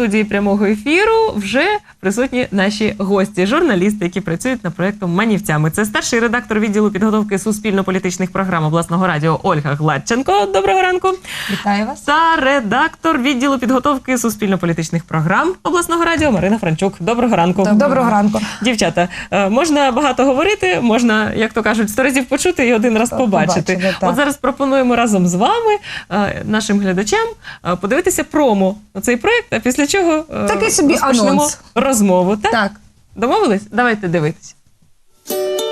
студії прямого ефіру вже присутні наші гості, журналісти, які працюють над проектом Манівцями. Це старший редактор відділу підготовки суспільно-політичних програм обласного радіо Ольга Гладченко. Доброго ранку. Вітаю вас. Та редактор відділу підготовки суспільно-політичних програм обласного радіо Марина Франчук. Доброго ранку. Доброго ранку. Дівчата, е, можна багато говорити, можна, як то кажуть, сто разів почути і один раз побачити. Побачити. От зараз пропонуємо разом з вами, е, нашим глядачам, е, подивитися промо на цей проект, а після чого е, Такий собі розпочнемо анонс. розмову. Так? Так. Домовились? Давайте дивитися.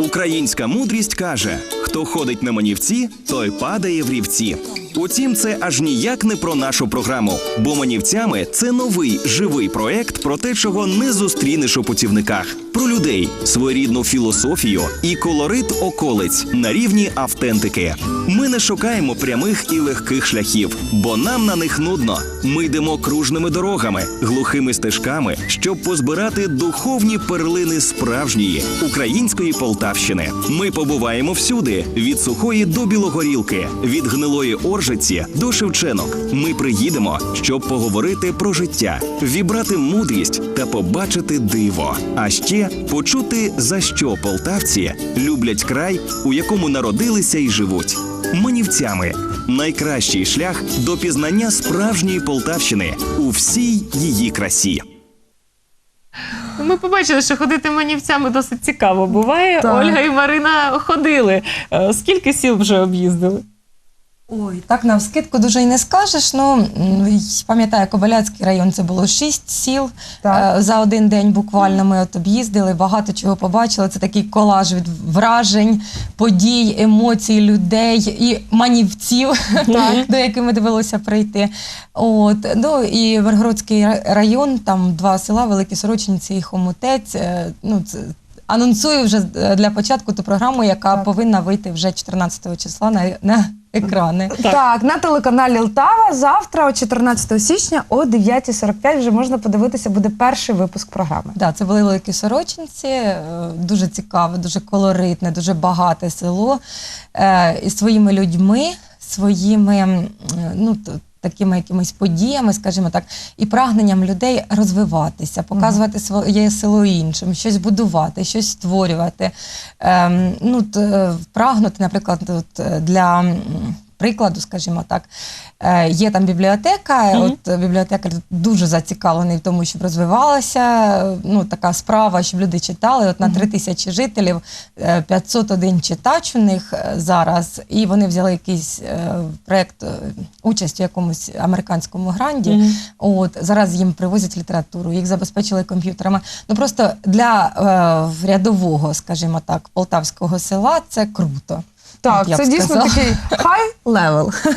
Українська мудрість каже: хто ходить на манівці, той падає в рівці. Утім, це аж ніяк не про нашу програму, бо манівцями це новий живий проект про те, чого не зустрінеш у путівниках. Про людей, своєрідну філософію і колорит околиць на рівні автентики. Ми не шукаємо прямих і легких шляхів, бо нам на них нудно. Ми йдемо кружними дорогами, глухими стежками, щоб позбирати духовні перлини справжньої української Полтавщини. Ми побуваємо всюди: від сухої до білогорілки, від гнилої оржиці до Шевченок. Ми приїдемо, щоб поговорити про життя, вібрати мудрість та побачити диво. А ще почути, за що полтавці люблять край, у якому народилися і живуть. Манівцями найкращий шлях до пізнання справжньої Полтавщини у всій її красі. Ми побачили, що ходити манівцями досить цікаво буває. Так. Ольга і Марина ходили. Е, Скільки сіл вже об'їздили? Ой, так навскидку дуже й не скажеш. Ну пам'ятаю, Кобиляцький район це було шість сіл. Так. Е, За один день буквально ми от об'їздили, багато чого побачили. Це такий колаж від вражень, подій, емоцій, людей і манівців, до яких ми довелося прийти. От ну і Вергородський район, там два села, Великі Сорочинці і Хомутець. Е, Ну це. Анонсую вже е, для початку ту програму, яка Так. повинна вийти вже 14 числа на, на екрани. Так. на телеканалі Лтава завтра, о 14 січня, о 9.45 вже можна подивитися, буде перший випуск програми. Да, це були великі сорочинці, е, дуже цікаве, дуже колоритне, дуже багате село е, із своїми людьми, своїми ну, такими якимись подіями, скажімо так, і прагненням людей розвиватися, показувати своє село іншим, щось будувати, щось створювати. Ем, ну, т- е, прагнути, наприклад, от, е, для. Прикладу, скажімо так, е, є там бібліотека. Мгм. От е, бібліотекар дуже зацікавлений в тому, щоб розвивалася е, ну, така справа, щоб люди читали. От на 3 тисячі жителів е, 501 читач у них е, зараз, і вони взяли якийсь е, проєкт, е, участь у якомусь американському гранді. Мгм. От зараз їм привозять літературу, їх забезпечили комп'ютерами. Ну просто для е, рядового, скажімо так, полтавського села це круто. Так, я це б дійсно сказала. такий high level.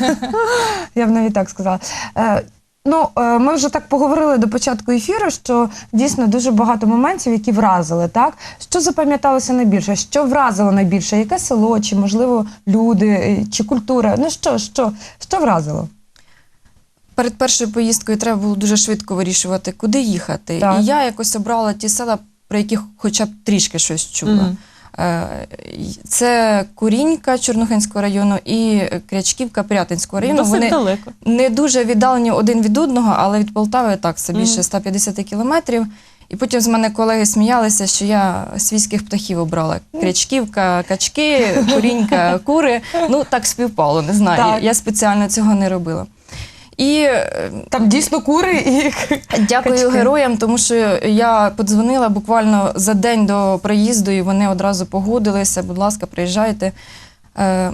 Я б навіть так сказала. Е, Ну, е, ми вже так поговорили до початку ефіру, що дійсно дуже багато моментів, які вразили, так? Що запам'яталося найбільше? Що вразило найбільше? Яке село, чи, можливо, люди, е, чи культура? Ну що, що, що вразило? Перед першою поїздкою треба було дуже швидко вирішувати, куди їхати. Так. І я якось обрала ті села, про які хоча б трішки щось чула. Мгм. Е, Це Курінька Чорнухинського району і Крячківка Пирятинського району. Досить Вони далеко. не дуже віддалені один від одного, але від Полтави так, це більше Мгм. 150 кілометрів. І потім з мене колеги сміялися, що я свійських птахів обрала. Крячківка, качки, курінька, кури. Ну так співпало, не знаю. Так. Я спеціально цього не робила. І е, Там дійсно кури і Дякую Качки. героям, тому що я подзвонила буквально за день до приїзду, і вони одразу погодилися. Будь ласка, приїжджайте. Е,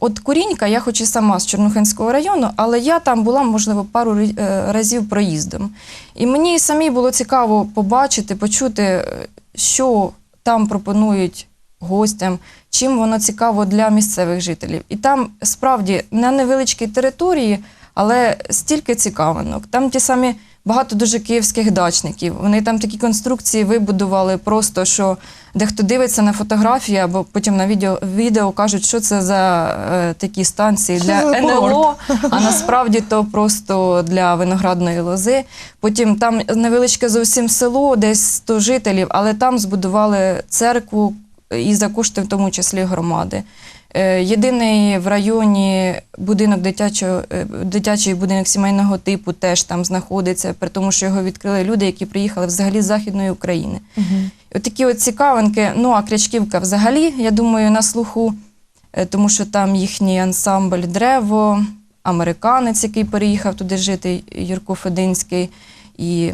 От Курінька, я хоч і сама з Чорнухинського району, але я там була, можливо, пару е, разів проїздом. І мені самі було цікаво побачити, почути, е, що там пропонують гостям, чим воно цікаво для місцевих жителів. І там справді на невеличкій території, але стільки цікавинок. Там ті самі багато дуже київських дачників. Вони там такі конструкції вибудували просто, що дехто дивиться на фотографії або потім на відео, відео кажуть, що це за е, такі станції Що для НЛО, а насправді то просто для виноградної лози. Потім там невеличке зовсім село, десь 100 жителів, але там збудували церкву і за кошти, в тому числі громади. Е, Єдиний в районі будинок дитячого, е, дитячий будинок сімейного типу теж там знаходиться, при тому, що його відкрили люди, які приїхали взагалі з Західної України. От такі от цікавинки. Ну а Крячківка взагалі, я думаю, на слуху, е, тому що там їхній ансамбль Древо, американець, який переїхав туди жити, Юрко Фединський. І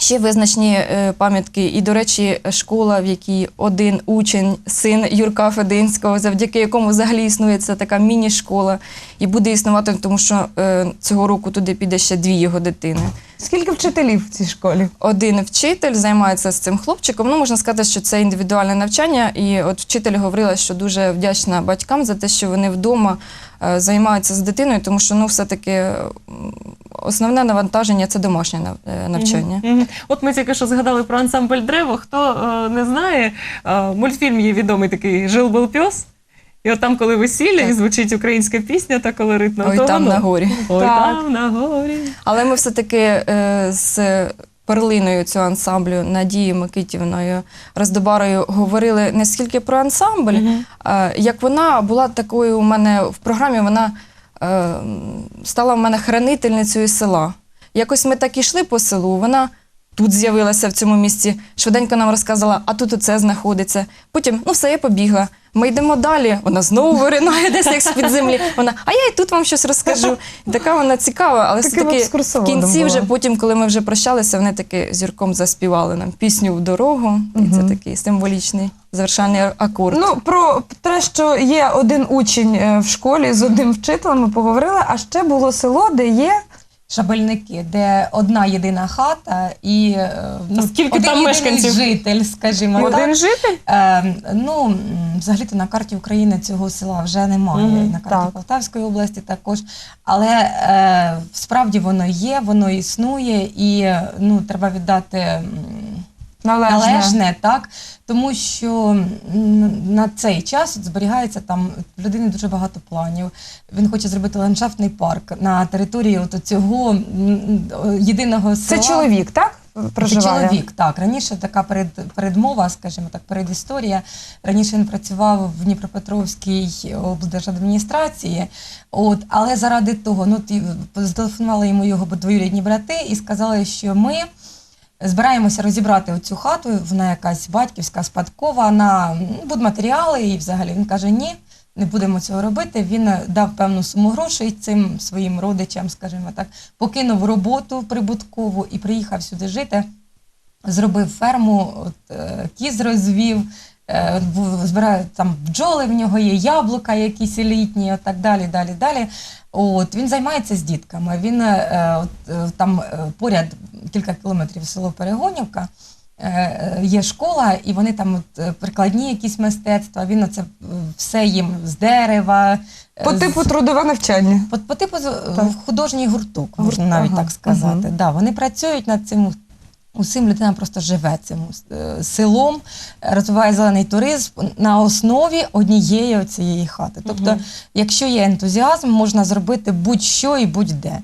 ще визначні е, пам'ятки. І, до речі, школа, в якій один учень, син Юрка Фединського, завдяки якому взагалі існує ця така міні-школа, і буде існувати, тому що е, цього року туди піде ще дві його дитини. Скільки вчителів в цій школі? Один вчитель займається з цим хлопчиком. Ну, можна сказати, що це індивідуальне навчання. І от вчитель говорила, що дуже вдячна батькам за те, що вони вдома е, займаються з дитиною, тому що ну, все-таки основне навантаження це домашнє е, навчання. Мгм, мгм. От ми тільки що згадали про ансамбль Древо. Хто е, не знає, е, мультфільм є відомий такий Жил був пес. І от там, коли весілля, і звучить українська пісня та колоритна, Ой, то там воно. на горі. Ой, Так. там на горі. Але ми все-таки е, з перлиною цього ансамблю Надією Микитівною Роздобарою говорили не скільки про ансамбль, Мгм. е, як вона була такою у мене в програмі, вона е, стала в мене хранительницею села. Якось ми так ішли по селу, вона тут з'явилася в цьому місці, швиденько нам розказала, а тут оце знаходиться. Потім, ну все, я побігла. Ми йдемо далі, вона знову виринає десь як з-під землі. Вона, а я і тут вам щось розкажу. І така вона цікава, але Таким все-таки в кінці, вже потім, коли ми вже прощалися, вони таки з Юрком заспівали нам пісню в дорогу. І це такий символічний завершальний акорд. Ну, про те, що є один учень е, в школі з одним вчителем, ми поговорили, а ще було село, де є Шабельники, де одна єдина хата і е, ну, скільки один там єдиний мешканців? житель, скажімо так. один житель. Е, ну, взагалі-то на карті України цього села вже немає, Мгм, на карті так. Полтавської області також. Але е, справді воно є, воно існує, і ну, треба віддати. м, Належне. належне, так тому що на цей час от зберігається там в людини дуже багато планів. Він хоче зробити ландшафтний парк на території от цього єдиного Це чоловік, так? Проживає? Це чоловік, так. Раніше така перед, передмова, скажімо так, передісторія. Раніше він працював в Дніпропетровській облдержадміністрації. От, але заради того, ну, ті- зателефонували йому його двоюрідні брати і сказали, що ми збираємося розібрати оцю хату, вона якась батьківська, спадкова, на м, будматеріали, і взагалі він каже, ні. Не будемо цього робити. Він дав певну суму грошей цим своїм родичам, скажімо так, покинув роботу прибуткову і приїхав сюди жити. Зробив ферму, от, е, кіз розвів, збирає там бджоли, в нього є яблука, якісь елітні, от так далі, далі, далі. От він займається з дітками. Він е, от, е, там е, поряд кілька кілометрів село Перегонівка. е, е, Є школа, і вони там от е, прикладні якісь мистецтва. Він оце е, все їм з дерева. е, По з- типу трудове навчання. по, по типу Так. художній гурток, можна Гурт- навіть ага, так сказати. мгм. Да, вони працюють над цим. Усім людина просто живе цим е, селом, розвиває зелений туризм на основі однієї цієї хати. Тобто, якщо є ентузіазм, можна зробити будь-що і будь-де.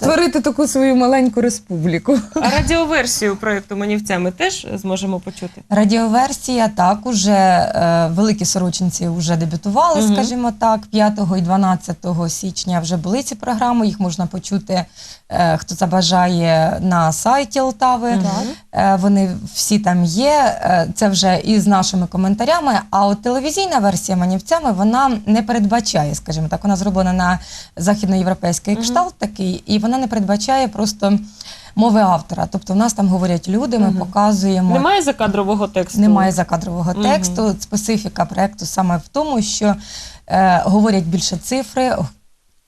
Створити таку свою маленьку республіку. А радіоверсію проєкту Манівця ми теж зможемо почути. Радіоверсія так уже е, великі сорочинці вже дебютували, Мгм. скажімо так. 5 і 12 січня вже були ці програми. Їх можна почути, е, хто забажає на сайті Лтави. Мгм. Е, Вони всі там є. Е, Це вже і з нашими коментарями. А от телевізійна версія манівцями вона не передбачає, скажімо так, вона зроблена на західноєвропейський Мгм. кшталт такий, і вона не передбачає просто мови автора. Тобто, в нас там говорять люди, ми Мгм. показуємо. Немає закадрового тексту. Немає закадрового Мгм. тексту. Специфіка проекту саме в тому, що е, говорять більше цифри,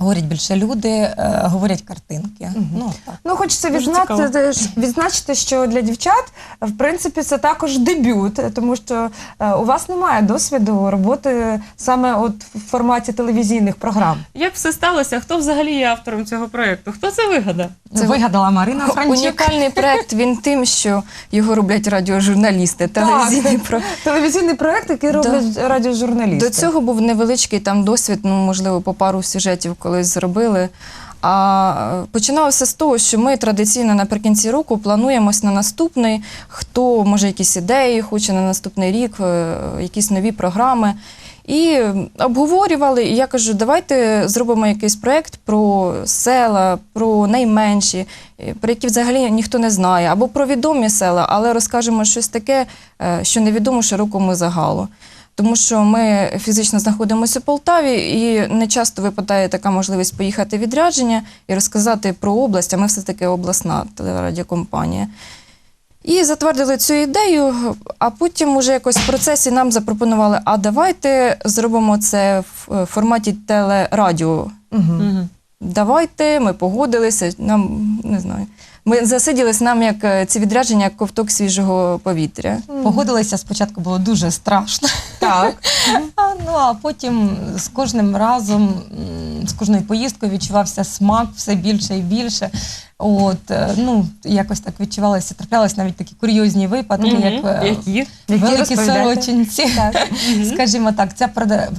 говорять більше люди, е, говорять картинки. Мгм. Ну так. Ну, хочеться Дуже відзнати, відзначити, що для дівчат, в принципі, це також дебют, тому що е, у вас немає досвіду роботи саме от в форматі телевізійних програм. Як все сталося? Хто взагалі є автором цього проєкту? Хто це вигадав? Це вигадала Марина Франчик. Унікальний проект він тим, що його роблять радіожурналісти, телевізійний про Телевізійний проект, який роблять радіожурналісти. До цього був невеличкий там досвід, ну можливо, по пару сюжетів колись зробили. А е, починалося з того, що ми традиційно наприкінці року плануємось на наступний, хто може якісь ідеї хоче на наступний рік, е, якісь нові програми. І обговорювали, і я кажу, давайте зробимо якийсь проєкт про села, про найменші, е, про які взагалі ніхто не знає, або про відомі села, але розкажемо щось таке, що невідомо широкому загалу. Тому що ми фізично знаходимося в Полтаві, і не часто випадає така можливість поїхати в відрядження і розказати про область, а ми все-таки обласна телерадіокомпанія. І затвердили цю ідею, а потім уже якось в процесі нам запропонували: а давайте зробимо це в е, форматі телерадіо. Мгм. Давайте, ми погодилися. Нам не знаю. Ми засиділись нам як е, ці відрядження, як ковток свіжого повітря. Погодилися спочатку було дуже страшно. Так. А, ну а потім з кожним разом, з кожною поїздкою відчувався смак все більше і більше. От, е, ну, якось так відчувалося, траплялися навіть такі курйозні випадки, як е, Які? великі сорочинці. Скажімо так, ця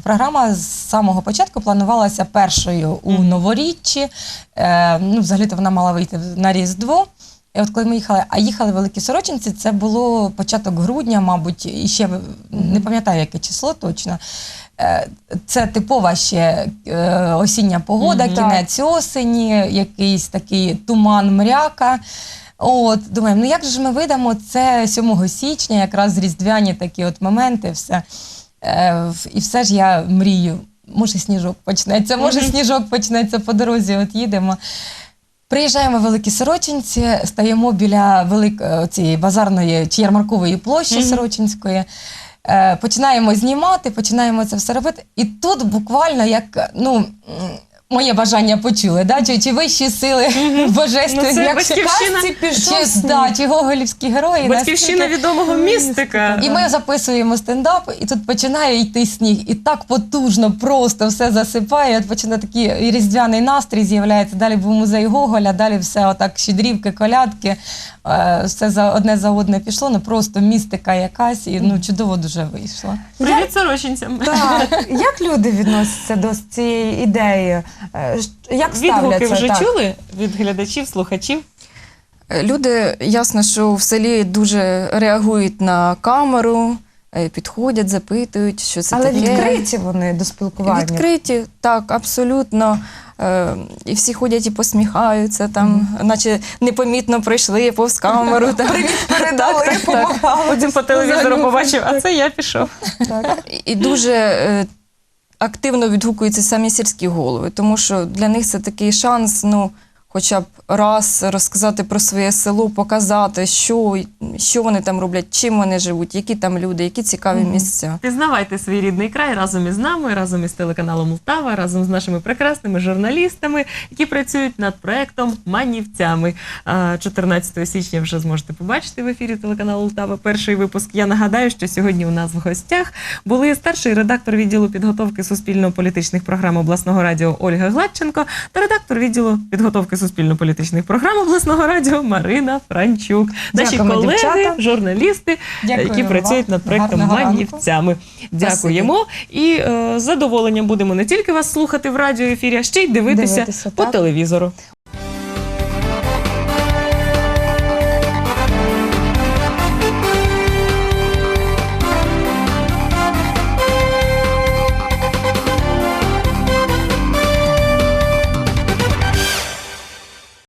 програма з самого початку планувалася першою у новоріччі. Е, ну, взагалі-то вона мала вийти на Різдво. І от коли ми їхали, а їхали великі сорочинці, це було початок грудня, мабуть, і ще не пам'ятаю, яке число точно. Е, Це типова ще е, осіння погода, Мгм. кінець осені, якийсь такий туман мряка. От, думаємо, ну як же ми видамо це 7 січня, якраз різдвяні такі от моменти, все. Е, і все ж я мрію. Може, сніжок почнеться, може, Мгм. сніжок почнеться по дорозі, от їдемо. Приїжджаємо в Великі Сорочинці, стаємо біля велик... е, цієї базарної чи ярмаркової площі Мгм. Сорочинської. Е, починаємо знімати, починаємо це все робити. І тут буквально як ну. Моє бажання почули, да? чи, чи вищі сили божественні, Ну, як батьківщина. чи, чи, да, чи гоголівські герої. Батьківщина наскільки- відомого містика. і ми записуємо стендап, і тут починає йти сніг, і так потужно, просто все засипає. От починає такий різдвяний настрій з'являється. Далі був музей Гоголя, далі все отак щедрівки, колядки. е, Все за одне за одне пішло. Ну просто містика якась, і ну чудово дуже вийшло. Привіт сорочинцям. Так, як люди відносяться до цієї ідеї? Е, Як Відгуки ставляться? вже так? чули від глядачів, слухачів? Е, Люди, ясно, що в селі дуже реагують на камеру, е, підходять, запитують, що це Але таке. відкриті вони до спілкування. Відкриті, так, абсолютно. Е, І всі ходять і посміхаються, там, наче непомітно пройшли повз камеру. так. передали, Так, так, так. Потім по телевізору побачив, а це я пішов. І- І дуже е, активно відгукуються самі сільські голови, тому що для них це такий шанс, ну, хоча б раз розказати про своє село, показати, що, що вони там роблять, чим вони живуть, які там люди, які цікаві місця. Пізнавайте свій рідний край разом із нами, разом із телеканалом Лтава, разом з нашими прекрасними журналістами, які працюють над проектом Манівцями. А, 14 січня вже зможете побачити в ефірі телеканалу Лтава. Перший випуск. Я нагадаю, що сьогодні у нас в гостях були старший редактор відділу підготовки суспільно-політичних програм обласного радіо Ольга Гладченко та редактор відділу підготовки суспільно-політичних програм обласного радіо Марина Франчук. Наші Дякуємо, колеги, дівчата. журналісти, Дякую які вам. працюють над проектом Гарного ранку. Манівцями. Дякуємо. І е, з задоволенням будемо не тільки вас слухати в радіоефірі, а ще й дивитися, Дивитися, по так. телевізору.